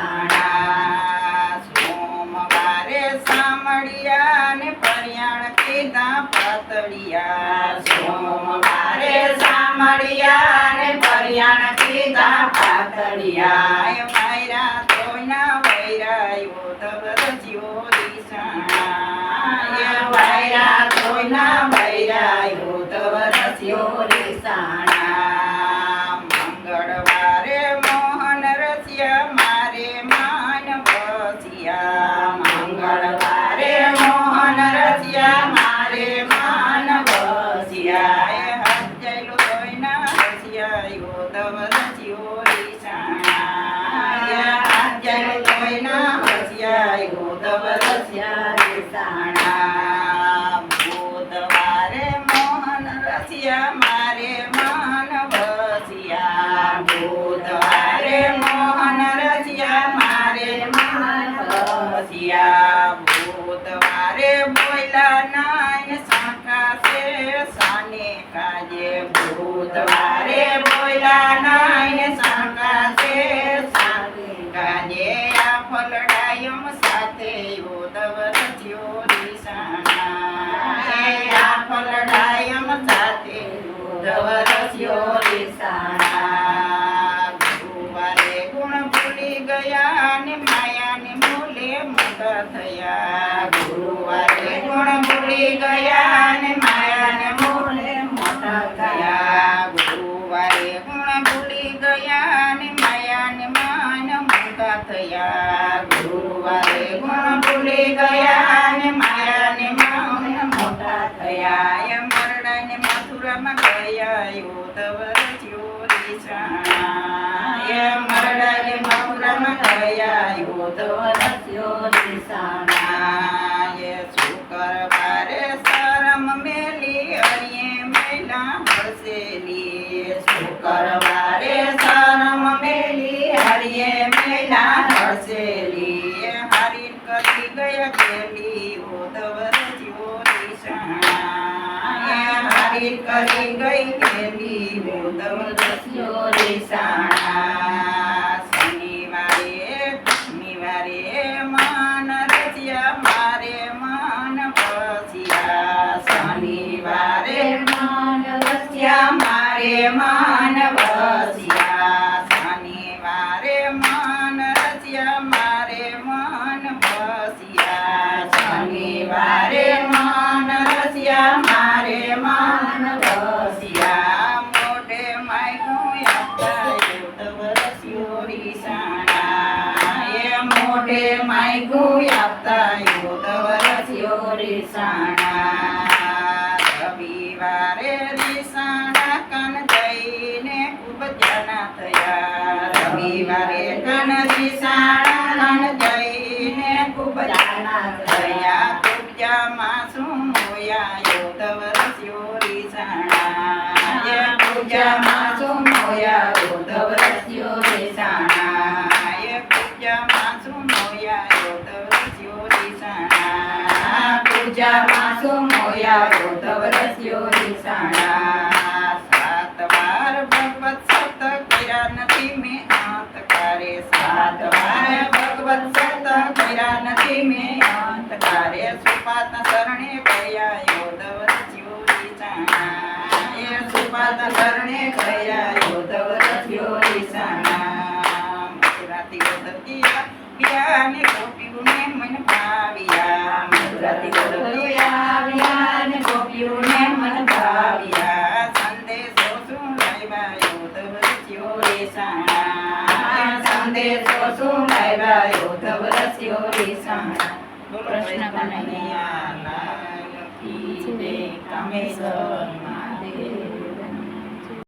રીસાણા સોમવારે સામળિયા ને પરિયાણ કીધા પાતળિયા. સોમવારે સામળિયા ને પરિયાણ કીધા પાતળિયા. એ વાયરા તોયના વૈરાયો ધવરજીઓ રસિયા રસિયા બુધવારે મોહન રસિયા મારે માન વસિયા બુધવારે મોહન રસિયા મારે માન બુધવારે બોયલા નાય સાકા સાને કાજે બુધવારે બોયલા નાય સાકા છે સાને કાજે આ ફલડાયમ સાથે ઉદવ રચ્યો નિશાના. આ ફલડાયમ સાથે ઉદવ રચ્યો થયા ગુરુવારે ગુણ ભૂલી ગયા ને માયાને માન મોટા થયા એ મરડાને મથુરામાં ગયા યોધવ રચ્યો રીસાણા એ મરડાને મથુરામાં ગયા યોધવ રચ્યો રીસાણા રીસાણા કરી ગઈ ગેલી ઉધવ રચ્યો રીસાણા શનિવારે શનિવારે માન મારે માન શનિવારે માન મારે માન મોઢે માયકુ આપતા રસ્યો રીસાણા. રવિવારે રીસાણા કન જઈને ખૂબ જાના થયા. રવિવારે કન રીસાણા કન જઈને ખૂબ જાના થયા. પૂજામાં શું હોયા યોધવ રસ્યો સાણા એ પૂજામાં રીસાણા પૂજામાં શું મોયા યોધવ રસ્યો નિશાણા સાત વાર ભગવત સત કર્યા નથી મેં અંતકારે સાત વાર ભગવત સત કર્યા નથી મેં અંતકારે સુપાત શરણે ગયા યોધવ રચ્યો રીસાણા એ સુપાત શરણે ગયા રચ્યો રીસાણા બોલો કૃષ્ણ કનૈયા કામેશ્વર મા